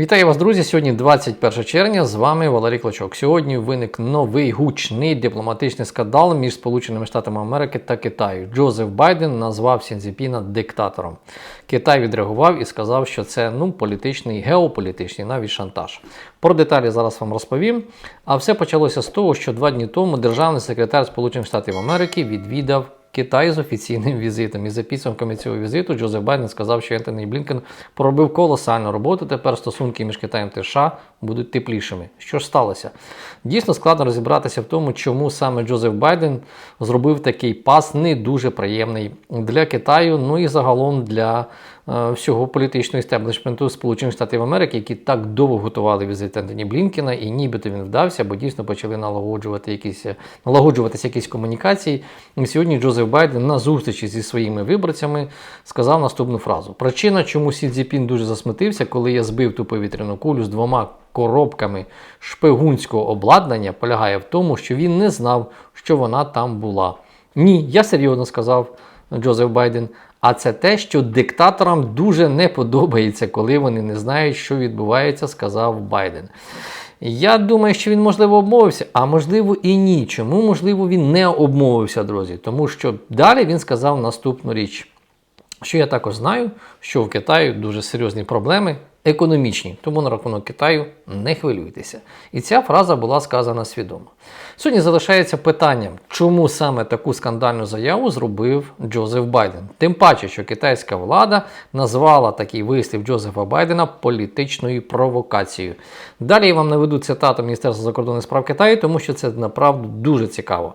Вітаю вас, друзі! Сьогодні 21 червня. З вами Валерій Клочок. Сьогодні виник новий гучний дипломатичний скандал між Сполученими Штатами Америки та Китаю. Джозеф Байден назвав Сінзіпіна диктатором. Китай відреагував і сказав, що це ну політичний, геополітичний, навіть шантаж. Про деталі зараз вам розповім. А все почалося з того, що два дні тому державний секретар Сполучених Штатів Америки відвідав. Китай з офіційним візитом. І за підсумками цього візиту Джозеф Байден сказав, що Ентоні Блінкен проробив колосальну роботу. Тепер стосунки між Китаєм та США будуть теплішими. Що ж сталося? Дійсно складно розібратися в тому, чому саме Джозеф Байден зробив такий пас не дуже приємний для Китаю, ну і загалом для всього політичного істеблішменту Сполучених Штатів Америки, які так довго готували візит Ентоні Блінкена, і нібито він вдався, бо дійсно почали налагоджувати якісь налагоджуватися якісь комунікації. І сьогодні Джозеф Байден на зустрічі зі своїми виборцями сказав наступну фразу: причина, чому Сі Цзіпін дуже засмутився, коли я збив ту повітряну кулю з двома коробками шпигунського обладнання, полягає в тому, що він не знав, що вона там була. Ні, я серйозно сказав Джозеф Байден. А це те, що диктаторам дуже не подобається, коли вони не знають, що відбувається, сказав Байден. Я думаю, що він, можливо, обмовився, а можливо і ні. Чому, можливо, він не обмовився, друзі? Тому що далі він сказав наступну річ. Що я також знаю, що в Китаї дуже серйозні проблеми економічні, тому на рахунок Китаю не хвилюйтеся. І ця фраза була сказана свідомо. Сьогодні залишається питанням, чому саме таку скандальну заяву зробив Джозеф Байден. Тим паче, що китайська влада назвала такий вислів Джозефа Байдена політичною провокацією. Далі я вам наведу цитату Міністерства закордонних справ Китаю, тому що це направду дуже цікаво.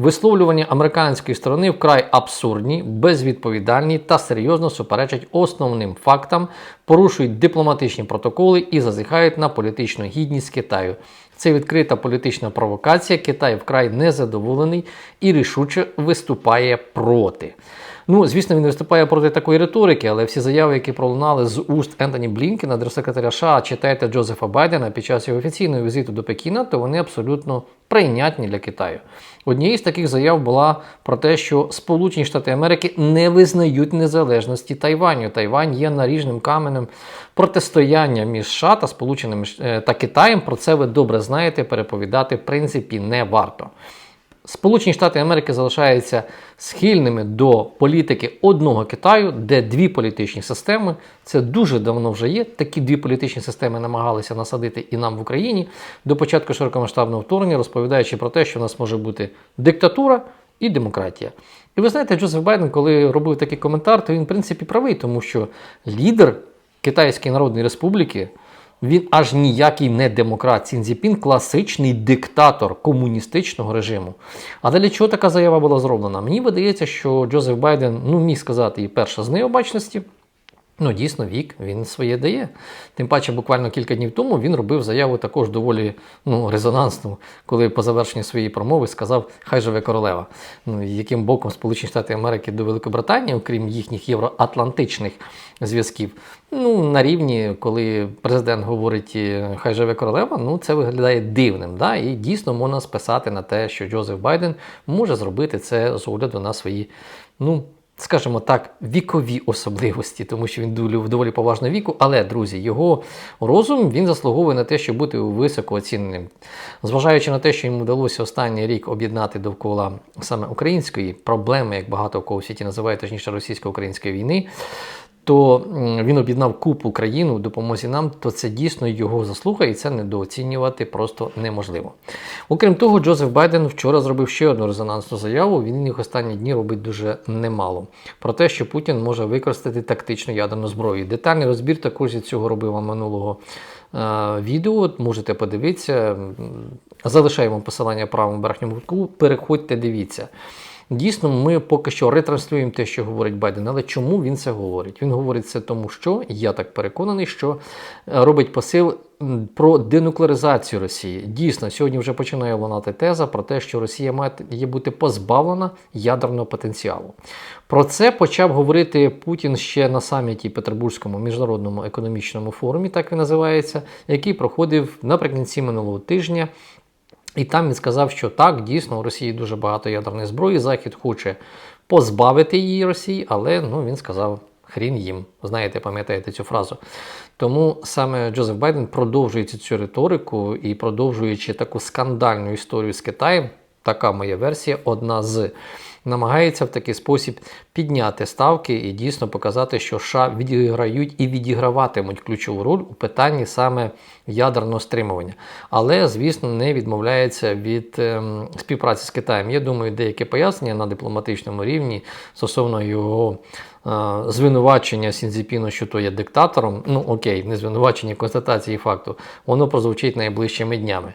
Висловлювання американської сторони вкрай абсурдні, безвідповідальні та серйозно суперечать основним фактам, порушують дипломатичні протоколи і зазіхають на політичну гідність Китаю. Це відкрита політична провокація. Китай вкрай незадоволений і рішуче виступає проти. Ну, звісно, він виступає проти такої риторики, але всі заяви, які пролунали з уст Ентоні Блінкена, держсекретаря США, читайте Джозефа Байдена під час його офіційного візиту до Пекіна, то вони абсолютно прийнятні для Китаю. Однією з таких заяв була про те, що Сполучені Штати Америки не визнають незалежності Тайваню. Тайвань є наріжним каменем протистояння між США та Сполученими е, та Китаєм. Про це ви добре знаєте. Переповідати в принципі не варто. Сполучені Штати Америки залишаються схильними до політики одного Китаю, де дві політичні системи. Це дуже давно вже є. Такі дві політичні системи намагалися насадити і нам в Україні до початку широкомасштабного вторгнення, розповідаючи про те, що в нас може бути диктатура і демократія. І ви знаєте, Джозеф Байден, коли робив такий коментар, то він в принципі правий, тому що лідер Китайської Народної Республіки. Він аж ніякий не демократ. Цінзіпін класичний диктатор комуністичного режиму. А для чого така заява була зроблена? Мені видається, що Джозеф Байден ну, міг сказати і перша з необачності. Ну, дійсно, вік він своє дає. Тим паче, буквально кілька днів тому він робив заяву також доволі ну, резонансну, коли по завершенні своєї промови сказав Хай живе королева. Ну, яким боком Сполучені Штати Америки до Великобританії, окрім їхніх євроатлантичних зв'язків, ну, на рівні, коли президент говорить Хай живе королева, ну це виглядає дивним. Да? І дійсно можна списати на те, що Джозеф Байден може зробити це з огляду на свої. ну, скажімо так, вікові особливості, тому що він доволі, доволі поважного віку. Але, друзі, його розум він заслуговує на те, щоб бути високо оціненим. Зважаючи на те, що йому вдалося останній рік об'єднати довкола саме української проблеми, як багато кого в світі називають, точніше російсько-української війни. То він об'єднав купу країн у допомозі нам, то це дійсно його заслуга, і це недооцінювати просто неможливо. Окрім того, Джозеф Байден вчора зробив ще одну резонансну заяву. Він їх останні дні робить дуже немало. Про те, що Путін може використати тактичну ядерну зброю. Детальний розбір також від цього робив минулого е відео. Можете подивитися. Залишаємо посилання в правому верхньому кутку. Переходьте, дивіться. Дійсно, ми поки що ретранслюємо те, що говорить Байден, але чому він це говорить? Він говорить це тому, що я так переконаний, що е, робить посил про денуклеаризацію Росії. Дійсно, сьогодні вже починає лунати теза про те, що Росія має бути позбавлена ядерного потенціалу. Про це почав говорити Путін ще на саміті Петербурзькому міжнародному економічному форумі, так він називається, який проходив наприкінці минулого тижня. І там він сказав, що так, дійсно, у Росії дуже багато ядерної зброї. Захід хоче позбавити її Росії, але ну, він сказав, хрін їм. Знаєте, пам'ятаєте цю фразу. Тому саме Джозеф Байден, продовжується цю риторику і продовжуючи таку скандальну історію з Китаєм, така моя версія, одна з намагається в такий спосіб підняти ставки і дійсно показати, що США відіграють і відіграватимуть ключову роль у питанні саме ядерного стримування. Але, звісно, не відмовляється від ем, співпраці з Китаєм. Я думаю, деякі пояснення на дипломатичному рівні стосовно його. Звинувачення Сінзіпіну, що то є диктатором, ну окей, не звинувачення констатації факту, воно прозвучить найближчими днями.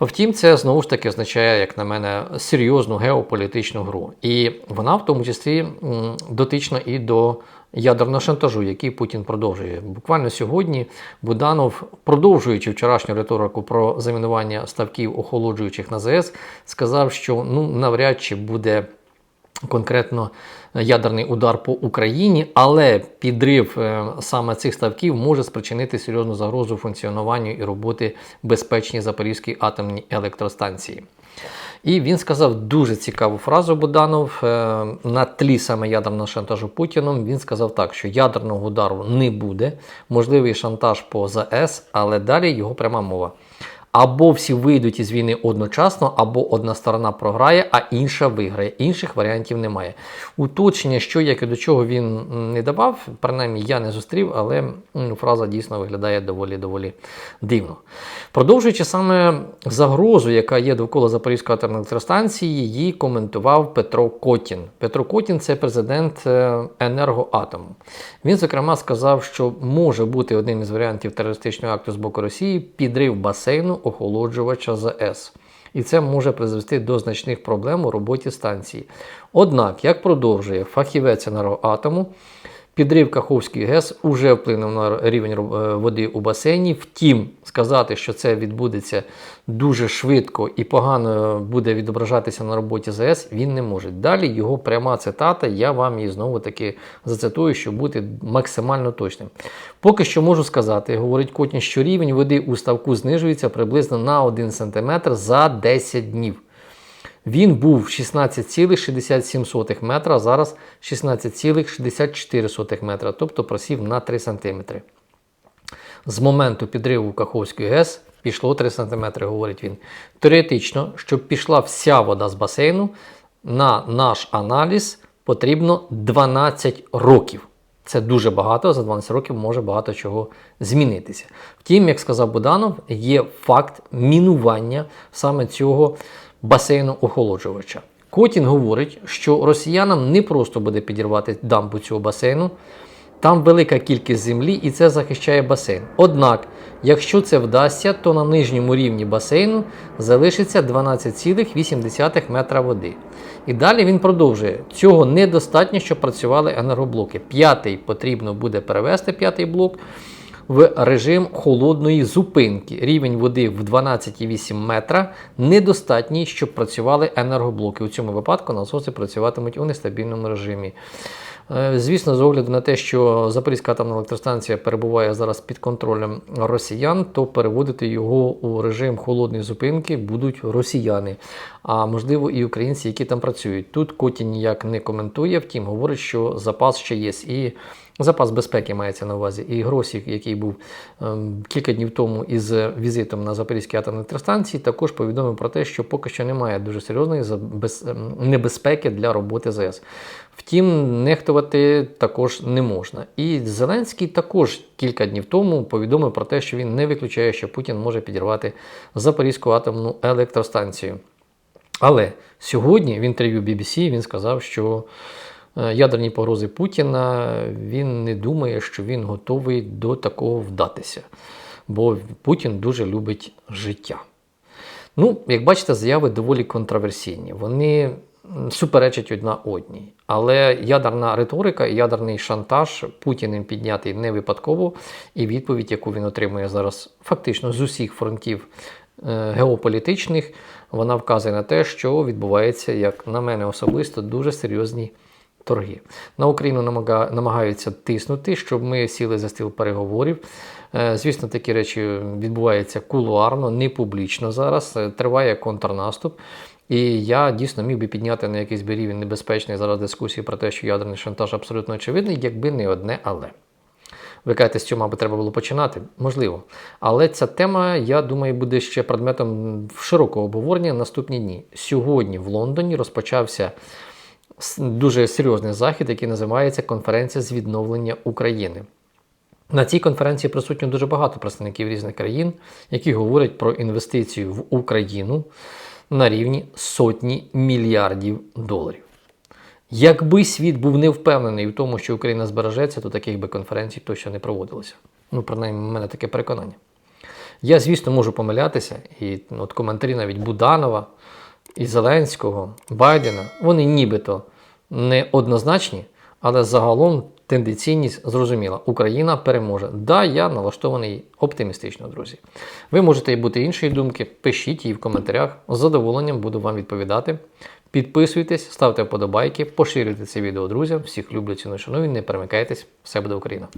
Втім, це знову ж таки означає, як на мене, серйозну геополітичну гру. І вона в тому числі дотична і до ядерного шантажу, який Путін продовжує. Буквально сьогодні Буданов, продовжуючи вчорашню риторику про замінування ставків охолоджуючих на ЗС, сказав, що ну навряд чи буде конкретно ядерний удар по Україні, але підрив е, саме цих ставків може спричинити серйозну загрозу функціонуванню і роботи безпечній Запорізькій атомній електростанції. І він сказав дуже цікаву фразу Буданов е, на тлі саме ядерного шантажу Путіном. Він сказав так, що ядерного удару не буде, можливий шантаж по ЗАЕС, але далі його пряма мова. Або всі вийдуть із війни одночасно, або одна сторона програє, а інша виграє. Інших варіантів немає. Уточнення, що як і до чого він не давав, принаймні я не зустрів, але фраза дійсно виглядає доволі доволі дивно. Продовжуючи саме загрозу, яка є довкола Запорізької атомної електростанції, її коментував Петро Котін. Петро Котін це президент е, енергоатому. Він, зокрема, сказав, що може бути одним із варіантів терористичного акту з боку Росії підрив басейну охолоджувача ЗАЕС. І це може призвести до значних проблем у роботі станції. Однак, як продовжує фахівець енергоатому, Підрив Каховської ГЕС уже вплинув на рівень е, води у басейні. Втім, сказати, що це відбудеться дуже швидко і погано буде відображатися на роботі ЗАЕС, він не може. Далі його пряма цитата, я вам її знову таки зацитую, щоб бути максимально точним. Поки що можу сказати, говорить Котін, що рівень води у ставку знижується приблизно на 1 см за 10 днів. Він був 16,67 метра, зараз 16,64 метра, тобто просів на 3 см. З моменту підриву Каховської ГЕС пішло 3 см, говорить він. Теоретично, щоб пішла вся вода з басейну, на наш аналіз потрібно 12 років. Це дуже багато, за 12 років може багато чого змінитися. Втім, як сказав Буданов, є факт мінування саме цього басейну охолоджувача. Котін говорить, що росіянам не просто буде підірвати дамбу цього басейну, там велика кількість землі і це захищає басейн. Однак, якщо це вдасться, то на нижньому рівні басейну залишиться 12,8 метра води. І далі він продовжує: цього недостатньо, щоб працювали енергоблоки. П'ятий потрібно буде перевести п'ятий блок в режим холодної зупинки. Рівень води в 12,8 метра недостатній, щоб працювали енергоблоки. У цьому випадку насоси працюватимуть у нестабільному режимі. Е, Звісно, з огляду на те, що Запорізька атомна електростанція перебуває зараз під контролем росіян, то переводити його у режим холодної зупинки будуть росіяни, а можливо і українці, які там працюють. Тут Котін ніяк не коментує, втім говорить, що запас ще є. І запас безпеки мається на увазі. І Гросік, який був ем, кілька днів тому із візитом на Запорізькій атомній електростанції, також повідомив про те, що поки що немає дуже серйозної ем, небезпеки для роботи ЗС. Втім, нехтувати також не можна. І Зеленський також кілька днів тому повідомив про те, що він не виключає, що Путін може підірвати Запорізьку атомну електростанцію. Але сьогодні в інтерв'ю BBC він сказав, що ядерні погрози Путіна він не думає, що він готовий до такого вдатися. Бо Путін дуже любить життя. Ну, як бачите, заяви доволі контроверсійні. Вони суперечать одна одній. Але ядерна риторика і ядерний шантаж Путіним піднятий не випадково, і відповідь, яку він отримує зараз фактично з усіх фронтів е, геополітичних, вона вказує на те, що відбувається, як на мене особисто, дуже серйозні торги. На Україну намагаються тиснути, щоб ми сіли за стіл переговорів. Е, Звісно, такі речі відбуваються кулуарно, не публічно зараз. Е, Триває контрнаступ. І я дійсно міг би підняти на якийсь би рівень небезпечний зараз дискусії про те, що ядерний шантаж абсолютно очевидний, якби не одне але. Ви кажете, з цього, мабуть, треба було починати? Можливо. Але ця тема, я думаю, буде ще предметом широкого обговорення наступні дні. Сьогодні в Лондоні розпочався дуже серйозний захід, який називається Конференція з відновлення України. На цій конференції присутньо дуже багато представників різних країн, які говорять про інвестицію в Україну на рівні сотні мільярдів доларів. Якби світ був не впевнений в тому, що Україна збережеться, то таких би конференцій точно не проводилося. Ну, принаймні, в мене таке переконання. Я, звісно, можу помилятися, і от коментарі навіть Буданова і Зеленського, Байдена, вони нібито не однозначні, але загалом тенденційність зрозуміла. Україна переможе. Да, я налаштований оптимістично, друзі. Ви можете бути іншої думки, пишіть її в коментарях. З задоволенням буду вам відповідати. Підписуйтесь, ставте вподобайки, поширюйте це відео друзям. Всіх люблю, ціную, шаную, не перемикайтесь. Все буде Україна!